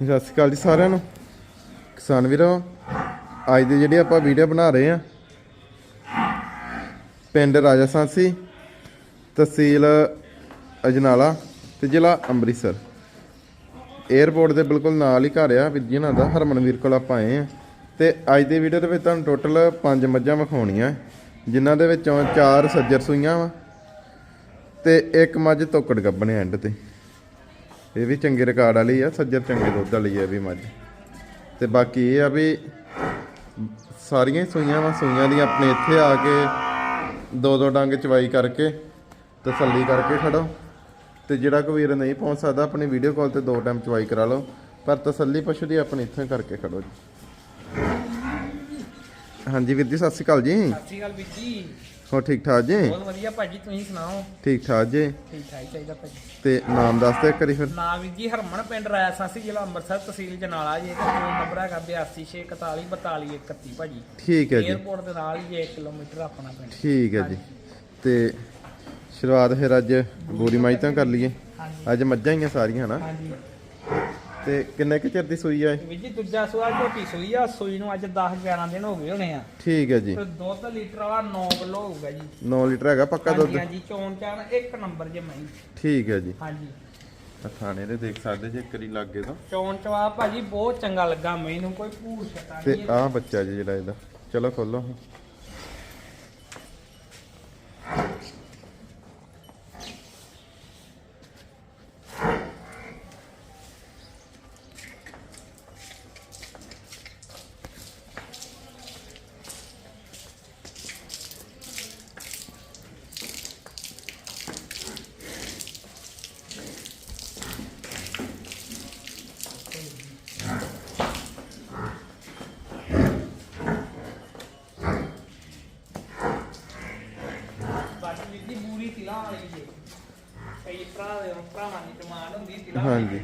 ਸਤਿ ਸ਼੍ਰੀ ਅਕਾਲ ਜੀ ਸਾਰਿਆਂ ਨੂੰ। ਕਿਸਾਨ ਵੀਰੋ, ਅੱਜ ਦੀ ਜਿਹੜੀ ਆਪਾਂ ਵੀਡੀਓ ਬਣਾ ਰਹੇ ਆ ਪਿੰਡ ਰਾਜਾਸਾਂਸੀ ਤਹਿਸੀਲ ਅਜਨਾਲਾ ਤੇ ਜ਼ਿਲ੍ਹਾ ਅੰਮ੍ਰਿਤਸਰ। 에ਅਰਪੋਰਟ ਦੇ ਬਿਲਕੁਲ ਨਾਲ ਹੀ ਘਰ ਆ ਵੀਰ ਜੀ ਦਾ ਹਰਮਨਵੀਰ ਕੋਲ ਆਪਾਂ ਆਏ ਆ ਤੇ ਅੱਜ ਦੀ ਵੀਡੀਓ ਦੇ ਵਿੱਚ ਤੁਹਾਨੂੰ ਟੋਟਲ 5 ਮੱਝਾਂ ਵਿਖਾਉਣੀਆਂ। ਜਿਨ੍ਹਾਂ ਦੇ ਵਿੱਚੋਂ 4 ਸੱਜਰ ਸੂਈਆਂ ਵਾ ਤੇ ਇੱਕ ਮੱਝ ਤੋਕੜ ਗੱਬਣੇ ਐਂਡ ਤੇ। ਇਹ ਵੀ ਚੰਗੇ ਰਿਕਾਰਡ ਵਾਲੀ ਆ ਸੱਜਰ ਚੰਗੇ ਦੁੱਧ ਵਾਲੀ ਆ ਵੀ ਮੱਝ। ਤੇ ਬਾਕੀ ਇਹ ਆ ਵੀ ਸਾਰੀਆਂ ਸੂਈਆਂ ਵਾ, ਸੂਈਆਂ ਦੀ ਆਪਣੇ ਇੱਥੇ ਆ ਕੇ ਦੋ ਦੋ ਡੰਗ ਚਵਾਈ ਕਰਕੇ ਤਸੱਲੀ ਕਰਕੇ ਖੜੋ। ਤੇ ਜਿਹੜਾ ਕੋਈ ਵੀਰ ਨਹੀਂ ਪਹੁੰਚ ਸਕਦਾ, ਆਪਣੀ ਵੀਡੀਓ ਕਾਲ ਤੇ ਦੋ ਟਾਈਮ ਚਵਾਈ ਕਰਾ ਲਓ। ਪਰ ਤਸੱਲੀ ਪਸ਼ੂ ਦੀ ਆਪਣੀ ਇੱਥੇ ਕਰਕੇ ਖੜੋ ਜੀ। ਹਾਂਜੀ ਵੀਰ ਜੀ, ਸਤਿ ਸ਼੍ਰੀ ਅਕਾਲ ਜੀ। ਸਤਿ ਸ਼੍ਰੀ ਅਕਾਲ ਵੀਰ ਜੀ। ਹੋ ਠੀਕ ਠਾਕ ਜੀ? ਬਹੁਤ ਵਧੀਆ ਭਾਜੀ ਤੁਸੀਂ ਸੁਣਾਓ? ਠੀਕ ਠਾਕ ਜੀ। ਠੀਕ ਠਾਕ ਹੀ ਚਾਹੀਦਾ ਭਾਜੀ। ਤੇ ਨਾਮ ਦੱਸ ਦੇ ਕਰੀ ਫਿਰ। ਨਾ ਵੀਰ ਜੀ ਹਰਮਨ ਪਿੰਡ ਰਾਇਆ ਸਾਸੀ ਜ਼ਿਲ੍ਹਾ ਅੰਮ੍ਰਿਤਸਰ ਤਹਿਸੀਲ ਜਨਾਲਾ ਜੀ ਤੇ ਫੋਨ ਨੰਬਰ ਹੈਗਾ 8261424231 ਭਾਜੀ। ਠੀਕ ਹੈ ਜੀ। 에어ਪੋਰਟ ਦੇ ਨਾਲ ਹੀ 1 ਕਿਲੋਮੀਟਰ ਆਪਣਾ ਪਿੰਡ। ਠੀਕ ਹੈ ਜੀ। ਤੇ ਸ਼ੁਰੂਆਤ ਫਿਰ ਅੱਜ ਬੂਰੀ ਮਾਈ ਤੋਂ ਕਰ ਲਈਏ। ਅੱਜ ਮੱਝਾਂ ਹੀ ਆ ਸਾਰੀਆਂ ਹਨਾ? ਹਾਂਜੀ। ਤੇ ਕਿੰਨੇ ਕੁ ਚਿਰ ਦੀ ਸੂਈ ਆ ਇਹ? ਵੀਰ ਜੀ ਦੂਜਾ ਸੂਆ ਝੋਟੀ ਸੂਈ ਆ ਸੂਈ ਨੂੰ ਅੱਜ 10 11 ਦਿਨ ਹੋ ਗਏ ਹੋਣੇ ਆ। ਠੀਕ ਹੈ ਜੀ। ਤੇ ਦੁੱਧ ਲੀਟਰ ਵਾਲਾ 9 ਕਿਲੋ ਹੋਊਗਾ ਜੀ। 9 ਲੀਟਰ ਹੈਗਾ ਪੱਕਾ ਹਾਂਜੀ ਦੁੱਧ? ਹਾਂਜੀ ਚੋਣ ਚਾਣ ਇੱਕ ਨੰਬਰ ਜੇ ਮੈਂ ਠੀਕ ਹੈ ਜੀ। ਹਾਂਜੀ। ਆਹ ਥਾਣੇ ਦੇ ਦੇਖ ਸਕਦੇ ਜੇ ਕਰੀ ਲੱਗੇ ਤਾਂ। ਚੋਣ ਚਵਾ ਭਾਜੀ ਬਹੁਤ ਚੰਗਾ ਲੱਗਾ ਮੈਨੂੰ ਕੋਈ ਭੂਰ ਛਟਾ ਤੇ ਨਹੀਂ ਆਹ ਬੱਚਾ ਜੀ ਜਿਹੜਾ ਇਹਦਾ। ਚਲੋ ਖੋਲੋ ਬਾਕੀ ਵੀਰ ਦੀ ਬੂਰੀ ਤਿਲਾ ਵਾਲੀ ਜੇ ਕਈ ਭਰਾ ਦੇ ਭਰਾਵਾਂ ਦੀ ਡਿਮਾਂਡ ਹੁੰਦੀ ਤਿਲਾ ਹਾਂਜੀ।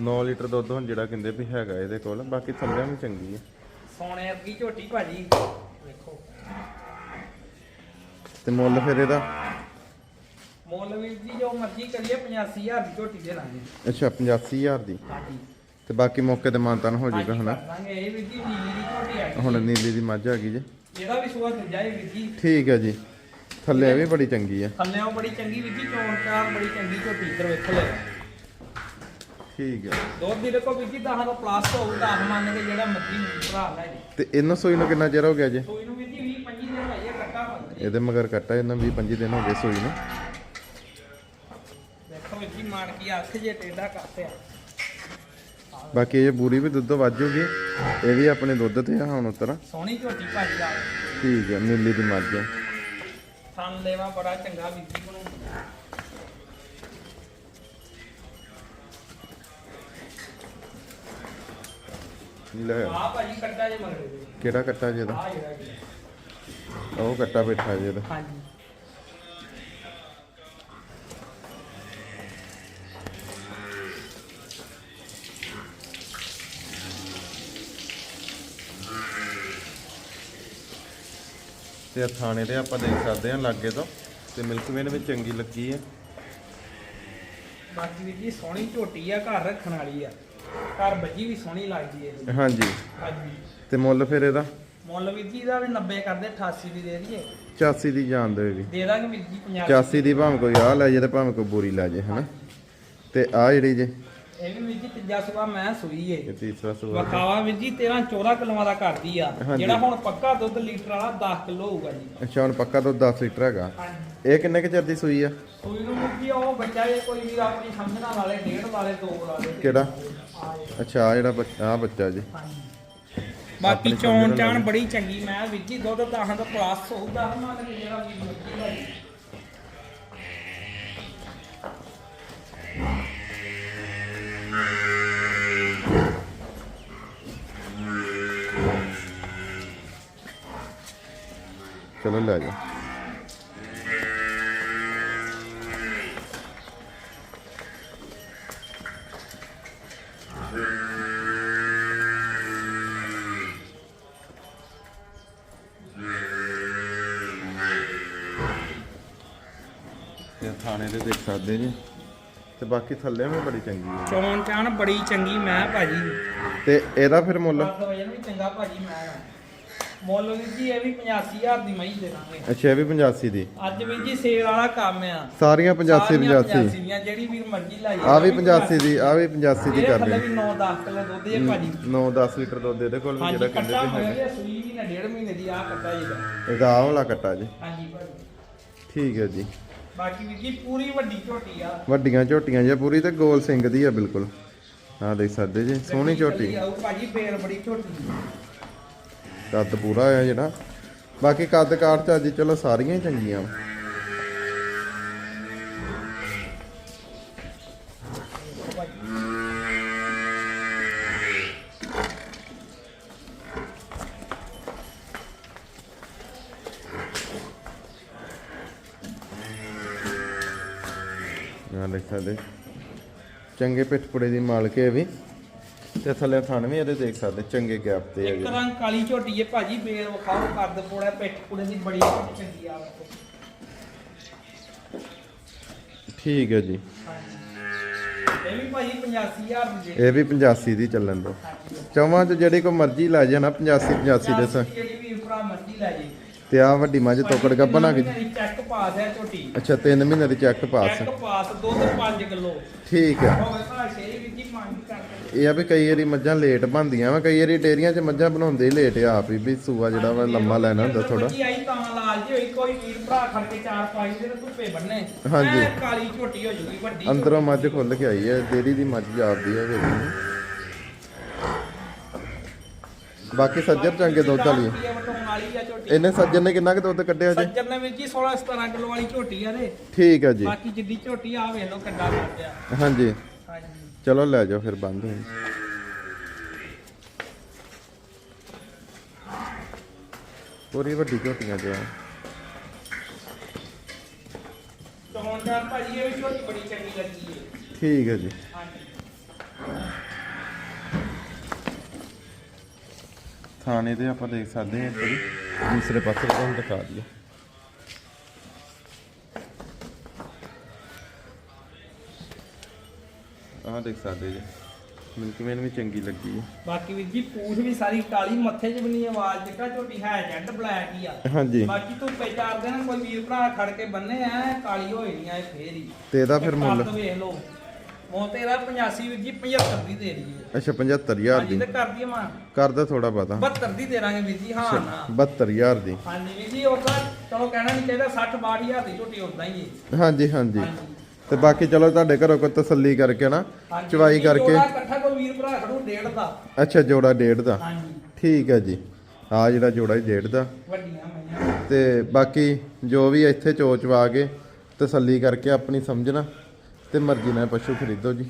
9 ਲੀਟਰ ਦੁੱਧ ਹੁਣ ਜਿਹੜਾ ਕਹਿੰਦੇ ਵੀ ਹੈਗਾ ਇਹਦੇ ਕੋਲ ਬਾਕੀ ਥੱਲਿਆਂ ਵੀ ਚੰਗੀ ਹੈ ਸੋਨੇ ਵਰਗੀ ਝੋਟੀ ਭਾਜੀ। ਵੇਖੋ। ਤੇ ਮੁੱਲ ਫਿਰ ਇਹਦਾ? ਮੁੱਲ ਵੀਰ ਜੀ ਜੋ ਮਰਜ਼ੀ ਕਰੀਏ 85000 ਦੀ ਝੋਟੀ ਦੇ ਲਾਂਗੇ ਅੱਛਾ 85000 ਦੀ। ਹਾਂਜੀ। ਤੇ ਬਾਕੀ ਮੌਕੇ ਤੇ ਮਾਨਤਾਨ ਹੋ ਜਾਊਗਾ ਹਨਾ? ਕਰ ਦਾਂਗੇ। ਇਹ ਵੀਰ ਜੀ ਨੀਲੀ ਦੀ ਝੋਟੀ ਆ ਹੁਣ ਨੀਲੀ ਦੀ ਮੱਝ ਆ ਗਈ ਜੀ। ਇਹਦਾ ਵੀ ਸੂਆ ਦੂਜਾ ਹੈ ਵੀਰ ਜੀ। ਠੀਕ ਹੈ ਜੀ। ਥੱਲੇ ਵੀ ਬੜੀ ਚੰਗੀ ਆ। ਥੱਲੇੋਂ ਬੜੀ ਚੰਗੀ ਜੀ ਚੋਣ ਚਾਰ ਬੜੀ ਚੰਗੀ ਝੋਟੀ ਇੱਧਰ ਵੇਖੋ ਲੈ ਠੀਕ ਹੈ ਦੁੱਧ ਦੀ ਦੇਖੋ ਜੀ 10 ਤੋਂ ਪਲੱਸ ਹੋਊ 10 ਮੰਨ ਕੇ ਜਿਹੜਾ ਮਰਜ਼ੀ ਭਰਾ ਲੈ ਜੀ। ਤੇ ਇਹਨਾਂ ਸੂਈ ਨੂੰ ਕਿੰਨਾ ਚਿਰ ਹੋ ਗਿਆ ਜੀ? ਸੂਈ ਨੂੰ ਜੀ 20 25 ਦਿਨ ਲਾਈਏ ਕੱਟਾ ਇਹਦੇ ਮਗਰ ਕੱਟਾ ਇਹਨਾਂ 20 25 ਦਿਨ ਹੋ ਗਏ ਸੂਈ ਨੂੰ। ਦੇਖੋ ਜੀ ਮਾਰ ਕੀ ਅੱਖ ਜੇ ਟੇਡਾ ਕਰਤੇ ਆ। ਬਾਕੀ ਇਹ ਬੂਰੀ ਵੀ ਦੁੱਧ ਵਾਜੂਗੀ ਇਹ ਵੀ ਆਪਣੇ ਦੁੱਧ ਤੇ ਆ ਹੁਣ ਉਤਰ। ਸੋਹਣੀ ਝੋਟੀ ਭਾਜੀ ਆ। ਠੀਕ ਹੈ ਨੀਲੀ ਦੀ ਮੱਝ ਆ। ਥਣ ਲੈਵਾ ਬੜਾ ਚੰਗਾ ਵੀਰ ਜੀ ਕੋਲੋਂ ਲੈ ਆ। ਭਾਜੀ ਕੱਟਾ ਜੇ ਮਗਰ। ਦੇ ਕਿਹੜਾ ਕੱਟਾ ਜੀ ਇਹਦਾ? ਆ ਜਿਹੜਾ ਜੀ ਉਹ ਕੱਟਾ ਬੈਠਾ ਜੀ ਇਹਦਾ। ਹਾਂਜੀ। ਤੇ ਥਾਣੇ ਤੇ ਆਪਾਂ ਦੇਖ ਸਕਦੇ ਹਾਂ ਲਾਗੇ ਤੋਂ ਤੇ ਮਿਲਕ ਵੇਨ ਵਿੱਚ ਚੰਗੀ ਲੱਗੀ ਹੈ। ਬਾਕੀ ਵੀਰ ਜੀ ਸੋਹਣੀ ਝੋਟੀ ਆ ਘਰ ਰੱਖਣ ਵਾਲੀ ਆ। ਘਰ ਬੱਜੀ ਵੀ ਸੋਹਣੀ ਲੱਗਦੀ ਹੈ ਹਾਂਜੀ। ਹਾਂਜੀ। ਤੇ ਮੁੱਲ ਫਿਰ ਇਹਦਾ? ਮੁੱਲ ਵੀਰ ਜੀ ਦਾ ਵੀ 90 ਕਰਦੇ 88 ਦੀ ਦੇ ਦਈਏ। 84 ਦੀ ਜਾਣ ਦੇ ਵੀ। ਦੇ ਦਾਂਗੇ ਵੀਰ ਜੀ 50 85 ਦੀ ਭਾਵੇਂ ਕੋਈ ਆ ਲੈ ਜੇ ਤੇ ਭਾਵੇਂ ਕੋਈ ਬੋਰੀ ਲੈ ਜੇ ਹਨਾ? ਤੇ ਆ ਜਿਹੜੀ ਜੇ ਇਹ ਵੀ ਵੀਰ ਜੀ ਤੀਜਾ ਸੁਆ ਮੈਂ ਸੂਈ ਏ। ਇਹ ਤੀਸਰਾ ਸੂਆ ਵਕਾਵਾ ਵੀਰ ਜੀ 13 14 ਕਿਲੋਆਂ ਦਾ ਕਰਦੀ ਆ। ਹਾਂਜੀ। ਜਿਹੜਾ ਹੁਣ ਪੱਕਾ ਦੁੱਧ ਲੀਟਰ ਵਾਲਾ 10 ਕਿਲੋ ਹੋਊਗਾ ਜੀ। ਅੱਛਾ ਹੁਣ ਪੱਕਾ ਦੁੱਧ 10 ਲੀਟਰ ਹੈਗਾ। ਹਾਂਜੀ। ਇਹ ਕਿੰਨੇ ਕੁ ਚਿਰ ਦੀ ਸੂਈ ਆ? ਸੂਈ ਨੂੰ ਵੀਰ ਜੀ ਉਹ ਬੱਚਾ ਜੇ ਕੋਈ ਵੀ ਆਪਣੀ ਸਮਝਣਾ ਵਾਲੇ ਡੇਢ ਵਾਲੇ ਦੋ ਵਾਲੇ। ਕਿਹੜਾ? ਆ ਜੇ। ਅੱਛਾ ਆ ਜਿਹੜਾ ਬੱਚਾ ਆ ਬੱਚਾ ਜੀ। ਹਾਂਜੀ। ਬਾਕੀ ਚੌਣ ਚਾਣ। ਬੜੀ ਚੰਗੀ ਮੈਂ ਵੀਰ ਜੀ ਦੁੱਧ 10 ਤੋਂ ਪਲੱਸ ਹੋਊਗਾ ਮੰਨ ਕੇ ਜਿਹੜਾ ਵੀ ਮੱਕੀ ਦਾ ਜੀ। ਚਲੋ ਲੈ ਜਾ ਤੇ ਥਾਣੇ ਦੇ ਦੇਖ ਸਕਦੇ ਜੀ। ਤੇ ਬਾਕੀ ਥੱਲੇ ਵੀ ਬੜੀ ਚੰਗੀ ਹੈ ਚੌਣ ਚਾਣ ਬੜੀ ਚੰਗੀ ਮੈਂ ਭਾਜੀ। ਤੇ ਇਹਦਾ ਫਿਰ ਮੁੱਲ? ਵੀ ਚੰਗਾ ਭਾਜੀ ਮੈਂ ਮੁੱਲ ਵੀ ਜੀ ਇਹ ਵੀ 85000 ਦੀ ਮਈ ਦੇ ਦਾਂਗੇ। ਅੱਛਾ ਇਹ ਵੀ 85 ਦੀ। ਅੱਜ ਵੀ ਜੀ ਸੇਲ ਵਾਲਾ ਕੰਮ ਆ। ਸਾਰੀਆਂ 85 ਸਾਰੀਆਂ 85 ਦੀਆਂ ਜਿਹੜੀ ਵੀਰ ਮਰਜ਼ੀ ਲਾਈ ਆ ਵੀ 85 ਦੀ ਆ ਵੀ 85 ਦੀ ਕਰ ਥੱਲੇ ਰਹੇ ਵੀ 9-10 ਕਿਲੋ ਦੁੱਧ ਜੇ ਭਾਜੀ 9-10 ਲੀਟਰ ਦੁੱਧ ਇਹਦੇ ਕੋਲ ਵੀ ਜਿਹੜਾ ਵੀ ਹੋਇਆ ਹੈਗਾ। ਸੂਈ ਵੀ ਨਾ ਡੇਢ ਮਹੀਨੇ ਦੀ ਆ ਕੱਟਾ ਜੀ। ਦਾ ਇਹਦਾ ਆਹ ਵਾਲਾ ਕੱਟਾ ਜੀ। ਹਾਂਜੀ ਭਾਜੀ। ਠੀਕ ਹੈ ਜੀ। ਬਾਕੀ ਵੀ ਜੀ ਪੂਰੀ ਵੱਡੀ ਝੋਟੀ ਆ। ਵੱਡੀਆਂ ਝੋਟੀਆਂ ਜੇ ਪੂਰੀ ਤੇ ਗੋਲ ਸਿੰਘ ਦੀ ਆ ਬਿਲਕੁਲ। ਆ ਦੇਖ ਸਕਦੇ ਜੀ ਸੋਹਣੀ ਝੋਟੀ। ਆਊ ਭਾਜੀ ਫੇਰ ਬੜੀ ਝੋਟੀ ਕੱਦ ਪੂਰਾ ਆ ਜਿਹੜਾ। ਬਾਕੀ ਕੱਦ ਕਾਰ ਚ ਅੱਜ ਚਲੋ ਸਾਰੀਆਂ ਹੀ ਚੰਗੀਆਂ ਵਾਂ। ਆ ਦੇਖ ਸਕਦੇ ਚੰਗੇ ਪਿੱਠਪੁੜੇ ਦੀ ਮਾਲਕ ਹੈ ਵੀ। ਤੇ ਥੱਲੇ ਥਣ ਵੀ ਇਹਦੇ ਦੇਖ ਸਕਦੇ ਚੰਗੇ ਗੈਪ ਤੇ ਇੱਕ ਹੈਗੇ ਰੰਗ ਕਾਲੀ ਝੋਟੀ ਹੈ ਭਾਜੀ ਫੇਰ ਵਿਖਾਓ ਕੱਦ ਪੋੜਾ ਪਿੱਠ ਪੁੜੇ ਦੀ ਬੜੀ ਚੰਗੀ ਆ। ਵੇਖੋ। ਠੀਕ ਹੈ ਜੀ। ਹਾਂਜੀ। ਇਹ ਵੀ ਭਾਜੀ 85000 ਦੀ ਇਹ ਵੀ 85 ਦੀ ਚੱਲਣ ਦੋ ਚੌਵਾਂ ਚ ਜਿਹੜੀ ਕੋ ਮਰਜ਼ੀ ਲੈ ਜਾਣਾ 85 85 ਦੇ ਸ ਜਿਹੜੀ ਵੀ ਭਰਾ ਮਰਜ਼ੀ ਲੈ ਜੇ ਤੇ ਆ ਵੱਡੀ ਮੱਝ ਤੋਕੜ ਗੱਬਨ ਆ ਗਈ ਚੈੱਕ ਪਾਸ ਹੈ ਝੋਟੀ ਅੱਛਾ 3 ਮਹੀਨੇ ਦੀ ਚੈੱਕ ਪਾਸ ਚੈੱਕ ਪਾਸ ਦੁੱਧ 5 ਕਿਲੋ। ਠੀਕ ਹੋਵੇ ਜੀ ਮੰਗ ਕਰਕੇ ਇਹ ਆ ਵੀ ਕਈ ਵਾਰੀ ਮੱਝਾਂ ਲੇਟ ਬਣਦੀਆਂ ਵਾ ਕਈ ਵਾਰੀ ਡੇਰੀਆਂ 'ਚ ਮੱਝਾਂ ਬਣਾਉਂਦੇ ਹੀ ਲੇਟ ਆ ਆਪ ਹੀ ਵੀ ਸੂਆ ਜਿਹੜਾ ਵਾ ਲੰਮਾ ਲੈਣਾ ਹੁੰਦਾ ਥੋੜਾ ਬੱਚੀ ਆਈ ਤਾਂ ਲਾਲ ਜੀ ਹੋਈ ਕੋਈ ਵੀਰ ਭਰਾ ਖੜ ਕੇ ਚਾਰ ਪਾਈ ਦੇ ਤੇ ਧੁੱਪੇ ਬੰਨੇ। ਹਾਂਜੀ। ਕਾਲੀ ਝੋਟੀ ਹੋ ਜੂਗੀ ਵੱਡੀ ਅੰਦਰੋਂ ਮੱਝ ਖੁੱਲ ਕੇ ਆਈ ਹੈ ਡੇਰੀ ਦੀ ਮੱਝ ਆਪਦੀ ਹੈ ਵੇਖੀ। ਬਾਕੀ ਸੱਜਰ ਚੰਗੇ ਦੁੱਧ ਵਾਲੀ ਆ ਝੋਟੀ। ਇਹਨੇ ਸੱਜਰ ਨੇ ਕਿੰਨਾ ਕੁ ਦੁੱਧ ਕੱਢਿਆ ਜੀ? ਸੱਜਰ ਨੇ ਵਿੱਚ ਜੀ 16 17 ਕਿਲੋ ਵਾਲੀ ਝੋਟੀ ਆ ਦੇ ਠੀਕ ਹੈ ਜੀ। ਬਾਕੀ ਜਿੱਦੀ ਝੋਟੀ ਆ ਵੇਖ ਲਓ ਕਿੱਡਾ ਕਰਦੇ ਆ। ਹਾਂਜੀ। ਹਾਂਜੀ। ਚਲੋ ਲੈ ਜਾਓ ਫਿਰ ਬੰਦ ਹੋਈ ਪੂਰੀ ਵੱਡੀ ਝੋਟੀਆਂ ਤੇ ਆ। ਚੌਂਦਾਰ ਭਾਜੀ ਇਹ ਵੀ ਝੋਟੀ ਬੜੀ ਚੰਗੀ ਲੱਗੀ ਏ। ਠੀਕ ਹੈ ਜੀ। ਥਾਣੇ ਤੇ ਆਪਾਂ ਦੇਖ ਸਕਦੇ ਹਾਂ ਇੱਧਰ। ਦੂਸਰੇ ਪਾਸੇ ਤੁਹਾਨੂੰ ਦਿਖਾ ਦਈਏ। ਆਹ ਦੇਖ ਸਕਦੇ ਜੀ। ਮੈਨੂੰ ਕਿਵੇਂ ਵੀ ਚੰਗੀ ਲੱਗੀ ਹੈ ਬਾਕੀ ਵੀਰ ਜੀ ਪੂਛ ਵੀ ਸਾਰੀ ਕਾਲੀ ਮੱਥੇ 'ਚ ਵੀ ਨਹੀਂ ਆਵਾਜ਼ ਚਿੱਟਾ ਝੋਟੀ ਹੈ ਜੈਂਟ ਬਲੈਕ ਹੀ ਆ। ਹਾਂਜੀ। ਬਾਕੀ ਤੂੰ ਪਹਿਚਾਰ ਦੇਣਾ ਕੋਈ ਵੀਰ ਭਰਾ ਖੜ ਕੇ ਬੰਨੇ ਆ ਕਾਲੀ ਹੋਈ ਨਹੀਂ ਆ ਇਹ ਫੇਰ ਹੀ। ਤੇ ਇਹਦਾ ਫਿਰ ਮੁੱਲ? ਵੇਖ ਲਓ। ਉਹ ਤੇਰਾ 85 ਵੀਰ ਜੀ 75 ਦੀ ਦੇ ਦਈਏ। ਅੱਛਾ 75000 ਹਾਂਜੀ ਦੀ। ਤੇ ਕਰ ਦਈਏ ਮਾਂ ਕਰਦਾ ਥੋੜਾ ਪਤਾ 72 ਦੀ ਦੇ ਦਾਂਗੇ ਵੀਰ ਜੀ ਹਾਂ ਨਾ 72000 ਦੀ। ਹਾਂਜੀ ਵੀਰ ਜੀ ਉਹ ਤਾਂ ਚਲੋ ਕਹਿਣਾ ਨਹੀਂ ਚਾਹੀਦਾ 60 62000 ਦੀ ਝੋਟੀ ਉਦਾਂ ਹੀ ਹੈ ਹਾਂਜੀ ਹਾਂਜੀ। ਹਾਂਜੀ। ਤੇ ਬਾਕੀ ਚਲੋ ਤੁਹਾਡੇ ਘਰੋਂ ਕੋਈ ਤਸੱਲੀ ਕਰਕੇ ਨਾ ਹਾਂਜੀ, ਚਵਾਈ ਜੀ, ਕਰਕੇ। ਇਕੱਠਾ ਕੋਈ ਵੀਰ ਭਰਾ ਖੜੂ ਡੇਢ ਦਾ। ਅੱਛਾ ਜੋੜਾ ਡੇਢ ਦਾ। ਹਾਂਜੀ। ਠੀਕ ਹੈ ਜੀ। ਆ ਜਿਹੜਾ ਜੋੜਾ ਹੀ ਡੇਢ ਦਾ। ਵੱਡੀਆਂ ਮਈਆਂ ਤੇ ਬਾਕੀ ਜੋ ਵੀ ਇੱਥੇ ਚੋਚਵਾ ਕੇ ਤਸੱਲੀ ਕਰਕੇ ਆਪਣੀ ਸਮਝਣਾ ਤੇ ਮਰਜ਼ੀ ਨਾਲ ਪਸ਼ੂ ਖਰੀਦੋ ਜੀ।